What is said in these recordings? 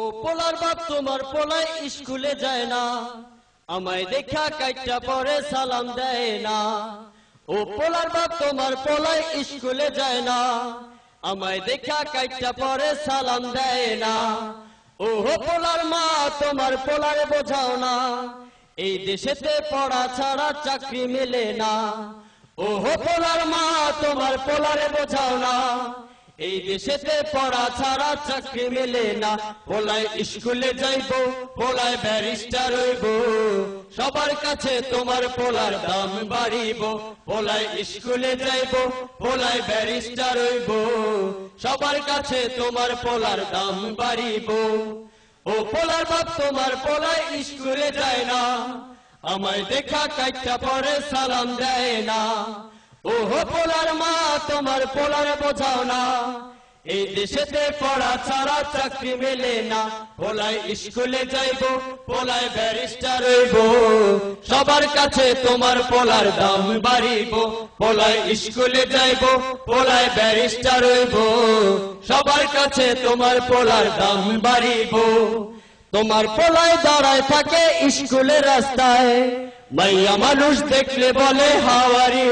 ও পোলার বাপ তোমার পোলাই স্কুলে যায় না। আমায় দেখা কাইটা পরে সালাম দেয় না। ও পোলার বাপ তোমার পোলাই স্কুলে যায় না। আমায় দেখা কাইটা পরে সালাম দেয় না। ও পোলার মা, তোমার পোলারে বোঝাও না। এই দেশেতে পড়া ছাড়া চাকরি মেলে না। ও পোলার মা, তোমার পোলারে বোঝাও না। এই দেশেতে পড়া ছাড়া চাকরি মেলে না। পোলায় স্কুলে যাইব পোলায় ব্যারিস্টার হইব। সবার কাছে তোমার পোলার দাম বাড়িব। পোলায় স্কুলে যাইব পোলায় ব্যারিস্টার হইব। সবার কাছে তোমার পোলার দাম বাড়িব। ও পোলার বাপ, তোমার পোলায় স্কুলে যায় না। আমায় দেখা কাইটা পরে সালাম দেয় না। ও হো পোলার মা, তোমার পোলার বোঝাও না। এই দেশেতে পড়া ছাড়া চাকরি মেলে না। পোলায় স্কুলে যাইব, পোলায় ব্যারিস্টার হইব। সবার কাছে তোমার পোলার দাম বাড়িব। পোলায় স্কুলে যাইব, পোলায় ব্যারিস্টার হইব। সবার কাছে তোমার পোলার দাম বাড়িব। তোমার পোলায় দাঁড়ায় থাকে স্কুলের রাস্তায়। মাইয়া মানুষ দেখলে বলে, হাওয়ারি।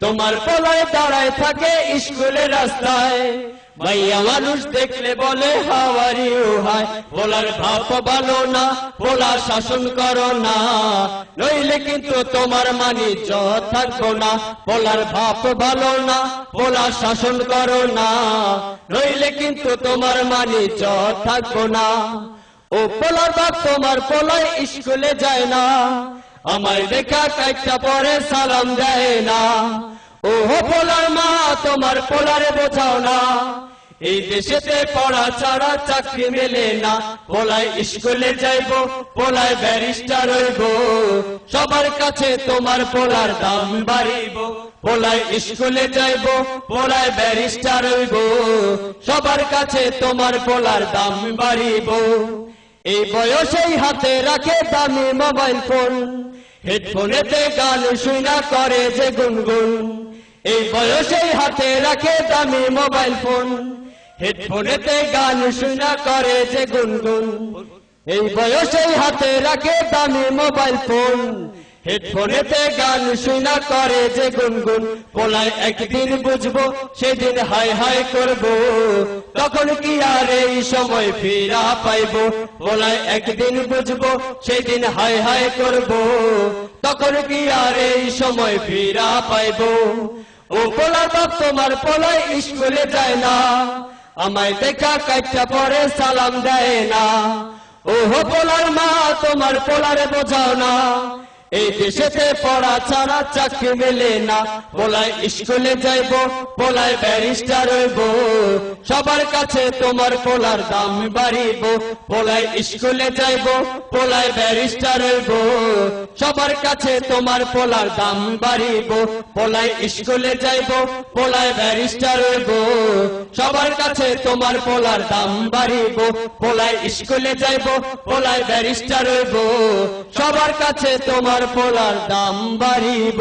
তোমার পোলায় দাঁড়ায় থাকে স্কুলের রাস্তায়। মাইয়া মানুষ দেখলে বলে, হাওয়ারি হায় পোলার ভাব ভালো না, পোলা শাসন করো না। নইলে কিন্তু তোমার মানি জ থাকব না। পোলার ভাব ভালো না, পোলা শাসন করো না। নইলে কিন্তু তোমার মানি জ থাকব না। ও পোলার বাপ তোমার পোলায় স্কুলে যায় না। আমার দেখা কাইটা পরে সালাম দেয় না। ও পোলার মা, তোমার পোলারে বোঝাও না। এই দেশেতে পড়া ছাড়া চাকরি মেলে না। পোলায় স্কুলে যাইব, পোলায় ব্যারিস্টার হইব। সবার কাছে তোমার পোলার দাম বাড়িব। পোলায় স্কুলে যাইব, পোলায় ব্যারিস্টার হইব। সবার কাছে তোমার পোলার দাম বাড়িব। এই বয়সেই হাতে রাখে দামি মোবাইল ফোন। হেডফোনেতে গান শুনা করে যে গুনগুন। এই বয়সেই হাতে রাখে দামি মোবাইল ফোন। হেডফোনেতে গান শুনা করে যে গুনগুন। এই বয়সেই হাতে রাখে দামি মোবাইল ফোন। হেডফোনেতে গান শুনা করে যে গুনগুন, পোলায় একদিন বুঝব, সেদিন হাই হাই করব। তখন কি আর এই সময় ফিরা পাইব? পোলায় একদিন বুঝব, সেদিন হাই হাই করব। তখন কি আর এই সময় ফিরা পাইব? ও পোলার বাপ, তোমার পোলায় স্কুলে যায় না। আমায় দেখা কাইটা পরে সালাম দেয় না। ও পোলার মা, তোমার পোলারে বোঝাও না। এই দেশেতে পড়া ছাড়া চাকরি মেলে না। বলায় স্কুলে যাইব বলায় ব্যারিস্টার হইব। সবার কাছে তোমার পোলার দাম বাড়িব, পোলায় স্কুলে যাইব, পোলায় ব্যারিস্টার হইব। সবার কাছে তোমার পোলার দাম বাড়িব, পোলায় স্কুলে যাইব, পোলায় ব্যারিস্টার হইব। সবার কাছে তোমার পোলার দাম বাড়িব, পোলায় স্কুলে যাইব, পোলায় ব্যারিস্টার হইব। সবার কাছে তোমার পোলার দাম বাড়িব।